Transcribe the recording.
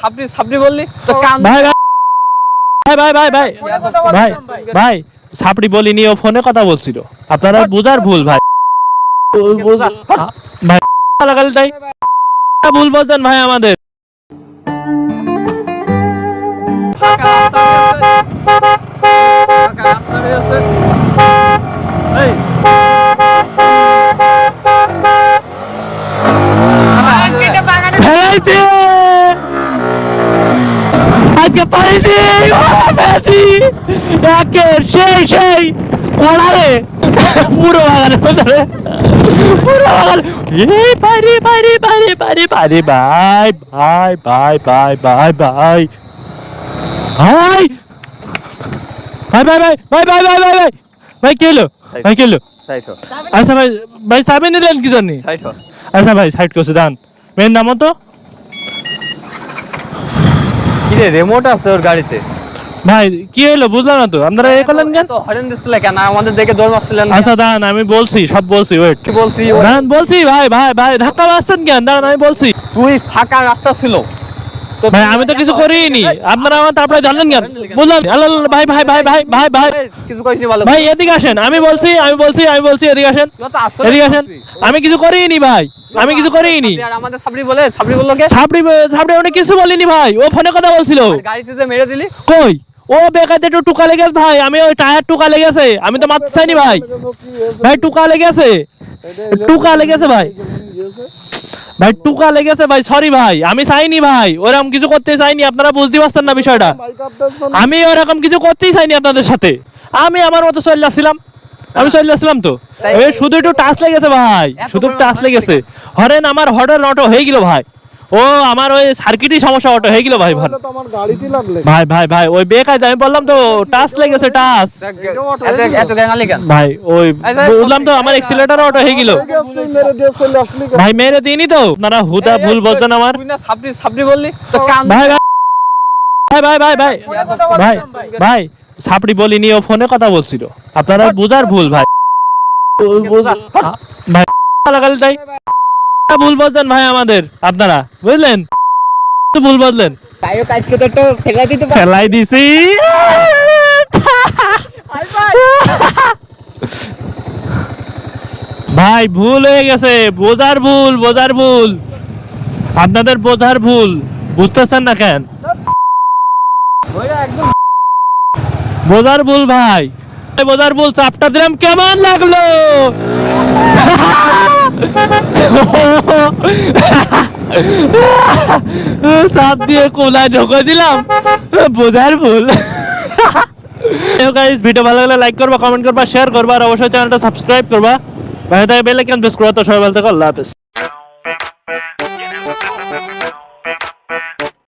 সাবরি সাবরি বললি? তো ভাই ভাই ভাই ভাই ভাই ভাই ভাই সাপড়ি বলিনি ও ফোনে কথা বলছিল। আপনারা বোঝার ভুল ভাই। ভাই লাগালে তাই। ভুল বলছেন ভাই আমাদের। ফেলাইছে। আজকে পাইছি পেয়েছি একের সেই সেই কড়ারে পুরো বাগানে পুরো বাগানে। এই পারি পারি পারি পারি পারি ভাই ভাই ভাই ভাই ভাই ভাই ভাই। ভাই ভাই ভাই ভাই ভাই ভাই ভাই ভাই। ভাই কে এলো? ভাই কে এলো? আচ্ছা ভাই ভাই নিলেন কি আচ্ছা ভাই সাইড করছে দান মেন নামও তো? রে রিমোট আছে ওর গাড়িতে। ভাই কি হলো বুঝলাম না তো? আপনারা এ করলেন কেন? তো হরেন দিছিল কেন? আমাদের দেখে দৌড় মারছিলেন? আচ্ছা দাঁড়ান আমি বলছি সব বলছি ওয়েট কি বলছি? ও- বলছি ভাই ভাই ভাই ধাক্কা মারছেন কেন? দাঁড়ান আমি বলছি। তুই ফাঁকা রাস্তা ছিল। ভাই আমি তো কিছু করিনি আপনারা আমার তারপরে জানলেন কেন আল্লাহ আল্লাহ, ভাই ভাই ভাই ভাই ভাই ভাই কিছু করিনি ভালো ভাই এদিকে আসেন আমি বলছি আমি বলছি আমি বলছি এদিকে আসেন এদিকে আসেন আমি কিছু করিনি ভাই আমি কিছু করিনি আমাদের সাবরি বলে সাবরি বলল কে উনি কিছু বলিনি ভাই ও ফোনে কথা বলছিল গাড়িতে যে মেরে দিলি কই ও বেকাতে একটু টুকা লেগেছে ভাই আমি ওই টায়ার টুকা লেগেছে আমি তো মারতে চাইনি ভাই ভাই টুকা লেগেছে টুকা লেগেছে ভাই ভাই টুকা লেগেছে ভাই সরি ভাই আমি চাইনি ভাই ওরকম কিছু করতে চাইনি আপনারা বুঝতে পারছেন না বিষয়টা। আমি ওরকম কিছু করতেই চাইনি আপনাদের সাথে। আমি আমার মতো চলে আসছিলাম আমি চলে আসছিলাম তো। ওই শুধু একটু টাচ লেগেছে ভাই শুধু টাচ লেগেছে। হরেন আমার হরেন নটো হয়ে গেল ভাই। ও আমার ওই সার্কিটই সমস্যা অটো হয়ে গেল ভাই ভাই আমার গাড়িতে লাগলে ভাই ভাই ভাই ওই বেকায়দা আমি বললাম তো টাচ লেগেছে টাচ। এত- এত গ্যাঙালি কেন ভাই ওই বুঝলাম তো আমার এক্সিলেটর অটো হয়ে গেল? ভাই মেরে দিনই তো? আপনারা হুদা ভুল বলছেন আমার। বললি তো ভাই ভাই ভাই ভাই ভাই ভাই ভাই সাপড়ি বলিনি ও ফোনে কথা বলছিল। আপনারা বুঝার ভুল ভাই। ভাই লাগালে তাই। ভুল বলছেন ভাই আমাদের আপনারা বুঝলেন? ভুল বললেন। তাইও কাজ করতে তো ফেলা দিতে ফেলাই দিছি। ভাই ভুল হয়ে গেছে। বোঝার ভুল বোঝার ভুল। আপনাদের বোঝার ভুল। বুঝতেছেন না কেন? বোঝার ভুল ভাই। বোঝার ভুল চাপটা দিলাম, কেমন লাগল? চাপ দিয়ে কোলায় ঢোকে দিলাম, বোঝার ভুল। ভিডিও ভালো লাগলে লাইক করবা কমেন্ট করবা শেয়ার করবা, আর অবশ্যই চ্যানেলটা সাবস্ক্রাইব করবা। ভাই থেকে বেল আইকন প্রেস তো সবাই ভালো থেকো, আল্লাহ হাফেজ।